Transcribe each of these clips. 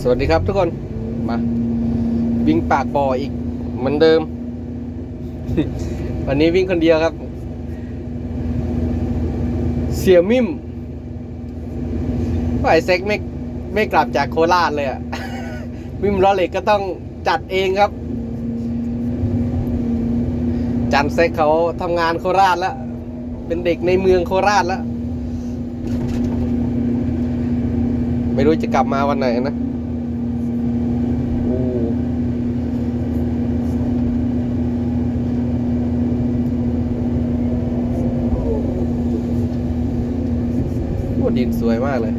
สวัสดีครับทุกคน มา วิ่งปากบ่ออีกเหมือนเดิม วันนี้วิ่งคนเดียวครับ เสียมิมว่าไอเซ็กไม่ไม่กลับจากโคราชเลยอะมิมล้อเหล็กก็ต้องจัดเองครับ จันเซ็กเขาทำงานโคราชแล้ว เป็นเด็กในเมืองโคราชแล้ว ไม่รู้จะกลับมาวันไหนนะโอ้โหดินสวยมากเลย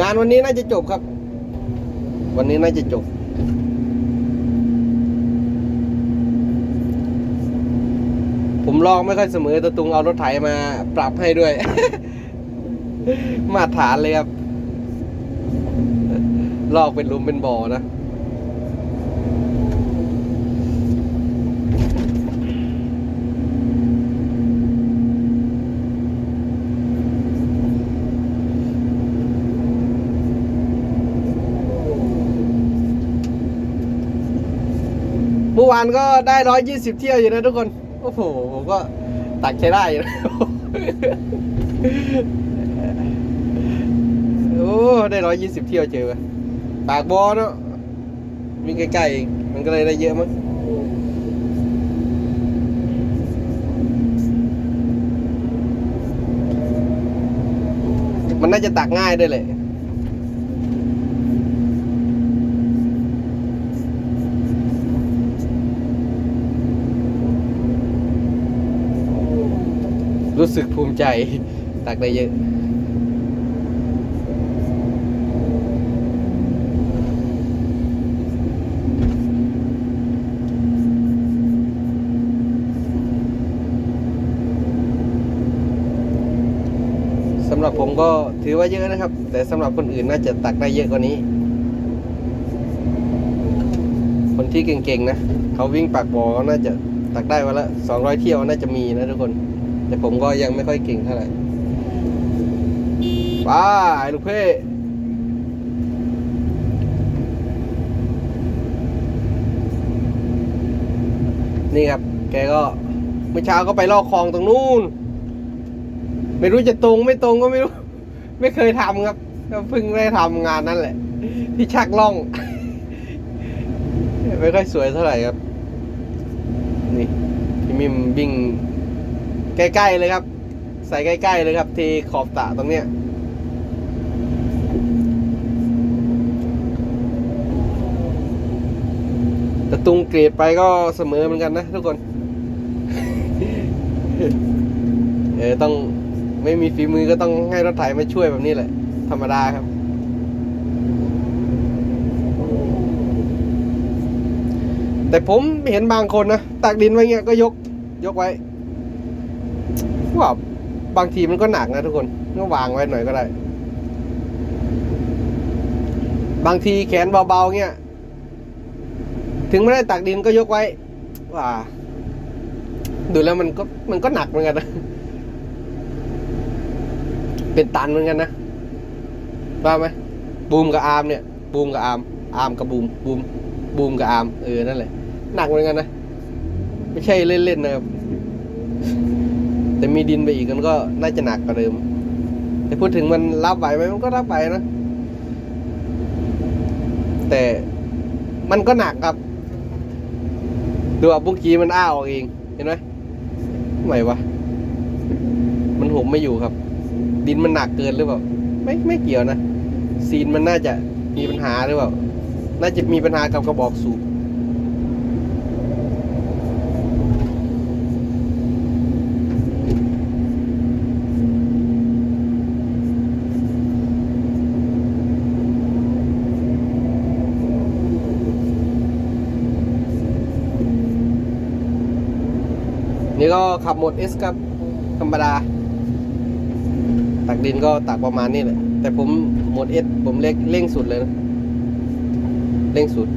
งานวันนี้น่าจะจบครับ วันนี้น่าจะจบ ผมลองไม่ค่อยเสมอแต่ตุงเอารถไถมาปรับให้ด้วย มาตรฐานเลยครับลอกเป็นลุมเป็นบ่อนะเมื่อวานก็ได้ร้อยยี่สิบเที่ยวอยู่นะทุกคน โอ้โห ผมก็ตักใช้ได้อยู่นะ อ้ได้ร้อยยี่สิบเที่ยวเจอปะปากบอเนาะมีใกล้ๆเองมันก็เลยได้เยอะมั้งมันน่าจะตักง่ายด้วยเลยรู้สึกภูมิใจตักได้เยอะ สำ หรับผมก็ถือว่าเยอะนะครับ แต่สำหรับคนอื่นน่าจะตักได้เยอะกว่านี้ คนที่เก่งๆนะเขาวิ่งปากบ่อก็น่าจะตักได้วันละสองร้อยเที่ยวน่าจะมีนะทุกคน แต่ผมก็ยังไม่ค่อยเก่งเท่าไหร่ป้าไอ้ลูกเพ่นี่ครับ แกก็เมื่อเช้าก็ไปลอกคลองตรงนู้น ไม่รู้จะตรงไม่ตรงก็ไม่รู้ ไม่เคยทำครับก็เพิ่งได้ทำงานนั่นแหละ ที่ชักล่อง ไม่ค่อยสวยเท่าไหร่ครับ นี่พี่มิมวิ่งใกล้ๆเลยครับ ใส่ใกล้ๆเลยครับ ที่ขอบตะตรงเนี้ยแต่ตุงเกรดไปก็เสมอเหมือนกันนะทุกคน เออต้อง ไม่มีฝีมือก็ต้องให้รถไถมาช่วยแบบนี้แหละ ธรรมดาครับ แต่ผมเห็นบางคนนะตักดินไว้เงี้ยก็ยกยกไว้ว่าบางทีมันก็หนักนะทุกคนก็วางไว้หน่อยก็ได้ บางทีแขนเบาๆเงี้ยถึงไม่ได้ตักดินก็ยกไว้ว่าดูแล้วมันก็มันก็หนักเหมือนกันนะ เป็นตันเหมือนกันนะว่าไหมบูมกับอาร์มเนี่ย บูมกับอาร์มอาร์มกับบูมบูมบูมกับอาร์มเออนั่นแหละหนักเหมือนกันนะไม่ใช่เล่นๆนะครับแต่มีดินไปอีกมันก็น่าจะหนักกว่าเดิม แต่พูดถึงมันรับไหวไหมมันก็รับไหวนะ แต่มันก็หนักครับ ดูอะเมื่อกี้มันอ้าออกเอง เห็นไหมทำไมวะ มันห่มไม่อยู่ครับ ดินมันหนักเกินหรือเปล่าไม่ไม่เกี่ยวนะซีนมันน่าจะมีปัญหาหรือเปล่า น่าจะมีปัญหากับกระบอกสูบนี่ก็ขับหมดเอสครับธรรมดา ตักดินก็ตักประมาณนี้แหละ แต่ผมหมดเอสผมเล็กเร่งสุดเลยนะ เร่งสุด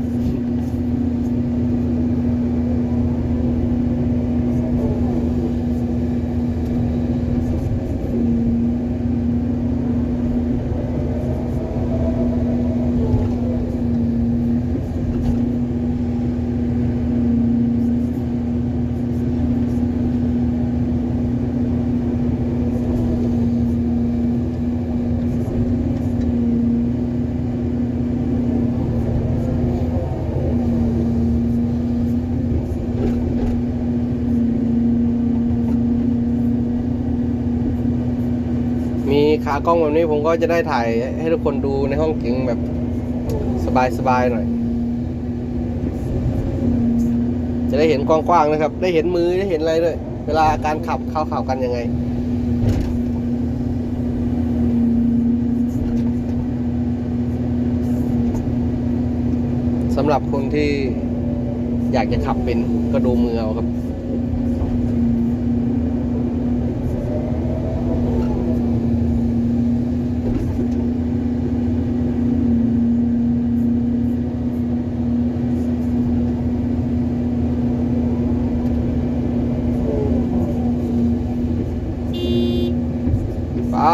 น ขากล้องแบบนี้ผมก็จะได้ถ่ายให้ทุกคนดูในห้องเก๋งแบบสบายๆหน่อย จะได้เห็นกว้างๆนะครับ ได้เห็นมือได้เห็นอะไรด้วย เวลาการขับเข้าขับกันยังไงสำหรับคนที่อยากจะขับเป็นก็ดูมือเอาครับ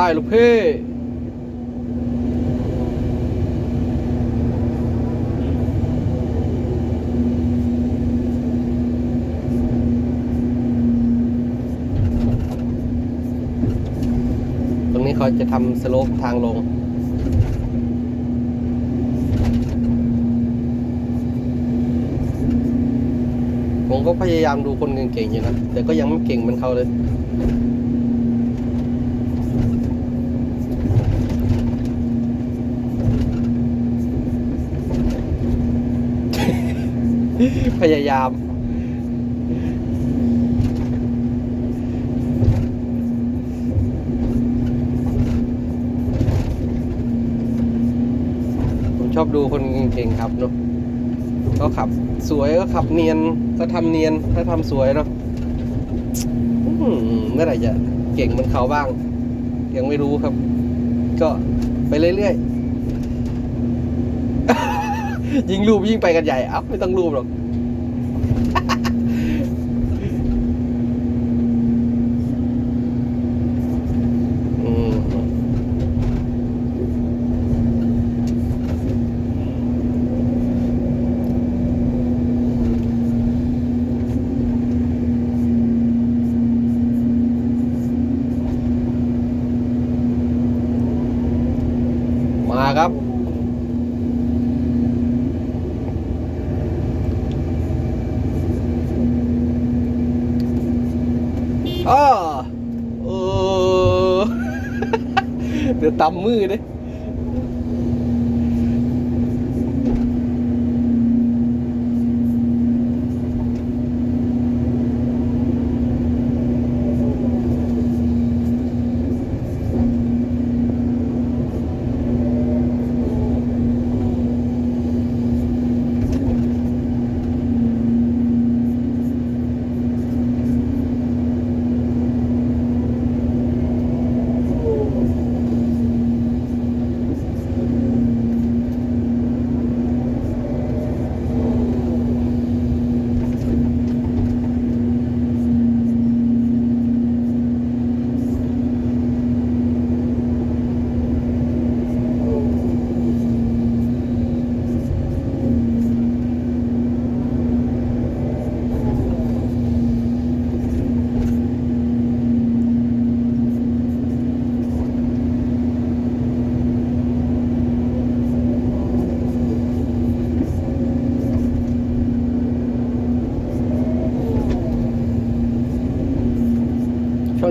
ไปลูกพี่ตรงนี้เขาจะทำสโลปทางลงผมก็พยายามดูคนเก่งๆอยู่นะ แต่ก็ยังไม่เก่งเหมือนเขาเลย พยายาม ผมชอบดูคนเก่งครับเนาะก็ขับสวยก็ขับเนียนก็ทำเนียนถ้าทำสวยเนาะเมื่อไหร่จะเก่งเหมือนเขาบ้าง ยังไม่รู้ครับ ก็ไปเรื่อยๆ ยิงรูปยิ่งไปกันใหญ่เอ้าไม่ต้องรูปหรอก อืม มาครับ อ้อเออเดี๋ยวตำมือเด้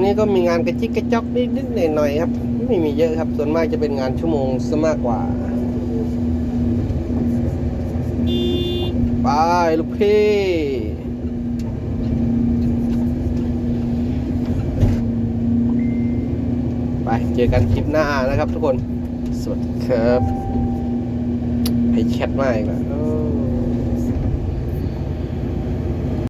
นี้ก็มีงานกระจิกกระจอกนิดๆหน่อยๆครับ ไม่มีเยอะครับ ส่วนมากจะเป็นงานชั่วโมงซะมากกว่าไปลูกพี่ไปเจอกันคลิปหน้านะครับทุกคน สวัสดีครับให้แชทมาอีกแล้ว